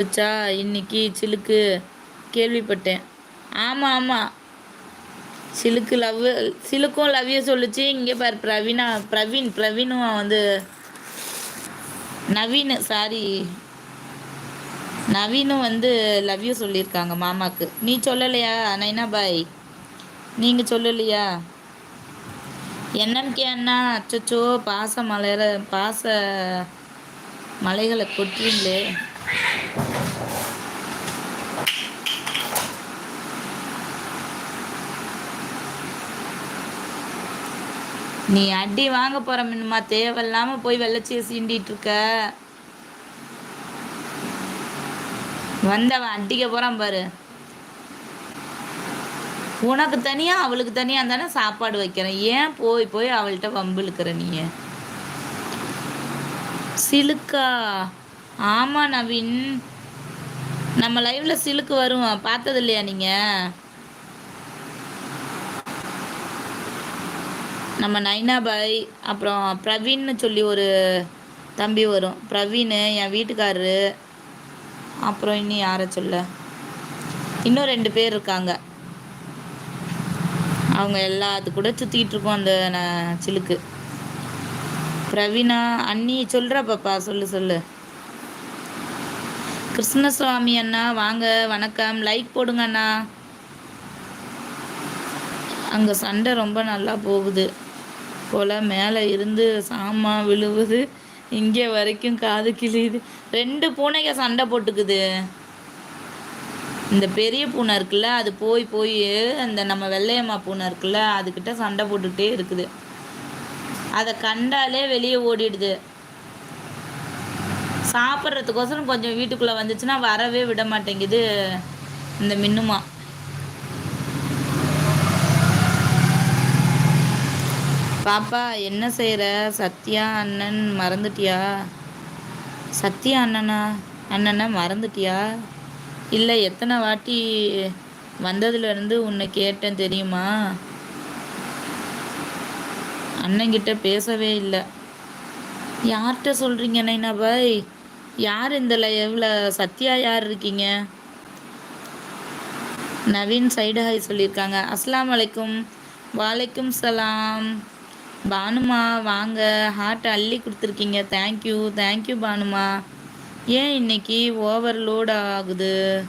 வச்சா இன்னைக்கு சிலுக்கு. கேள்விப்பட்டேன். ஆமாம் ஆமாம் சிலுக்கு லவ் சிலுக்கும் லவ்யூ சொல்லுச்சு. இங்கே பாரு பிரவீனா பிரவீன் பிரவீனும் வந்து நவீன் சாரி நவீனும் வந்து லவ்யூ சொல்லியிருக்காங்க மாமாக்கு. நீ சொல்லலையா நைனா பாய் நீங்கள் சொல்லலையா? என்னன்னு அண்ணா அச்சச்சோ பாச மலையில பாச மலைகளை கொட்டுறீங்களே. நீ அடி வாங்க போற மின்மா தேவையில்லாம போய் வெள்ளச்சியை சீண்டிட்டு இருக்க. வந்தவன் அடிக்க போறான் பாரு. உனக்கு தனியா அவளுக்கு தனியா தானே சாப்பாடு வைக்கிறேன். ஏன் போய் போய் அவள்கிட்ட வம்பு இழுக்கிற நீ? சிலுக்கா. ஆமாம் நவீன். நம்ம லைவ்ல சிலுக்கு வரும். பார்த்தது இல்லையா நீங்க? நம்ம நைனா பாய் அப்புறம் பிரவீன்னு சொல்லி ஒரு தம்பி வரும். பிரவீன் என் வீட்டுக்காரரு. அப்புறம் இன்னும் யாரை சொல்ல? இன்னும் ரெண்டு பேர் இருக்காங்க. அவங்க எல்லாத்து கூட சுற்றிக்கிட்டு இருக்கோம் அந்த சிலுக்கு. பிரவீனா அண்ணி சொல்கிற பாப்பா சொல்லு சொல்லு. கிருஷ்ணசுவாமி அண்ணா வாங்க வணக்கம். லைக் போடுங்க அண்ணா. அங்கே சண்டை ரொம்ப நல்லா போகுது. போல் மேலே இருந்து சாமா விழுவுது. இங்கே வரைக்கும் காது கிழியுது. ரெண்டு பூனைங்க சண்டை போட்டுக்குது. இந்த பெரிய பூனை இருக்குல்ல அது போய் போய் அந்த நம்ம வெள்ளையம்மா பூனை இருக்குல்ல அதுக்கிட்ட சண்டை போட்டுக்கிட்டே இருக்குது. அதை கண்டாலே வெளியே ஓடிடுது. சாப்பிட்றதுக்கோசரம் கொஞ்சம் வீட்டுக்குள்ளே வந்துச்சுன்னா வரவே விட மாட்டேங்குது இந்த மின்னுமா. பாப்பா என்ன செய்கிற சத்யா அண்ணன் மறந்துட்டியா? சத்யா அண்ணனா? அண்ணனை மறந்துட்டியா? இல்லை எத்தனை வாட்டி வந்ததுலேருந்து உன்னை கேட்டேன் தெரியுமா? அண்ணங்கிட்ட பேசவே இல்லை. யார்கிட்ட சொல்கிறீங்க நைனா பாய் யார் இந்த லைவ்ல சத்யா யார் இருக்கீங்க? நவீன் சைடு ஹாய் சொல்லியிருக்காங்க. அஸ்லாம் அலைக்கும். வாலைக்கும் சலாம். பானுமா வாங்க. ஹார்ட் அள்ளி கொடுத்துருக்கீங்க. தேங்க்யூ தேங்க்யூ பானுமா. ஏன் இன்னைக்கு ஓவர்லோட் ஆகுது?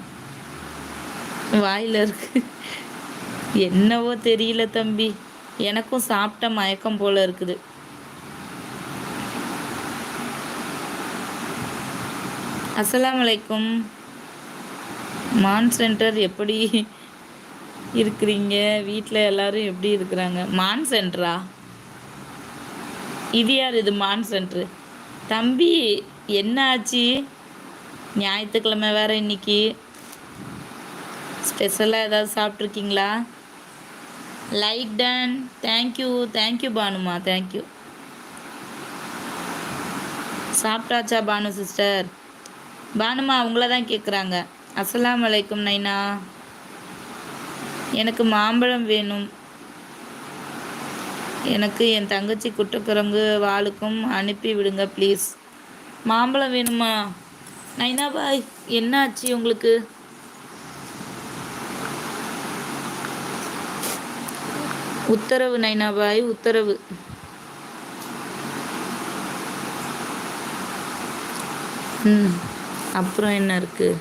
வாயில் இருக்கு. என்னவோ தெரியல தம்பி. எனக்கும் சாப்பிட்ட மயக்கம் போல இருக்குது. அஸ்ஸலாமு மான் சென்டர் எப்படி இருக்கிறீங்க? வீட்டில் எல்லாரும் எப்படி இருக்கிறாங்க? மான் சென்டரா? இது யார் இது மான் சென்ட்ரு? தம்பி என்ன ஆச்சு? ஞாயிற்றுக்கிழமை வேற இன்னைக்கு. ஸ்பெஷலாக ஏதாவது சாப்பிட்ருக்கீங்களா like done. Thank you thank you பானுமா. Thank you சாப்பிட்டாச்சா பானு சிஸ்டர்? பானுமா அவங்கள தான் கேட்குறாங்க அஸ்லாம் அலைக்கும் நைனா. எனக்கு மாம்பழம் வேணும். எனக்கு என் தங்கச்சி குட்டக்குரங்கு வாளுக்கும் அனுப்பி விடுங்க ப்ளீஸ் மாம்பழம் வேணுமா? நைனா பாய் என்ன ஆச்சு உங்களுக்கு? உத்தரவு நைனா பாய் உத்தரவு. ம். அப்புறம் என்ன இருக்கு?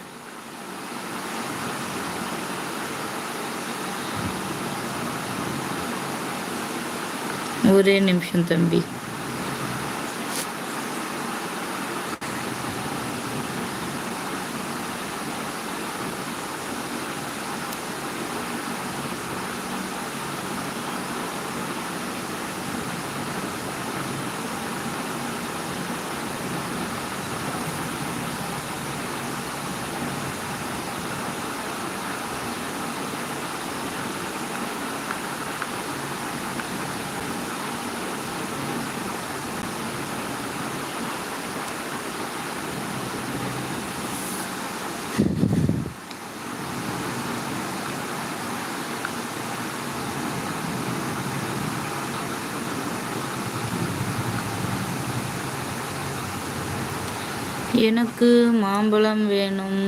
ஒரே நிமிஷம் தம்பி. எனக்கு மாம்பழம் வேணும்.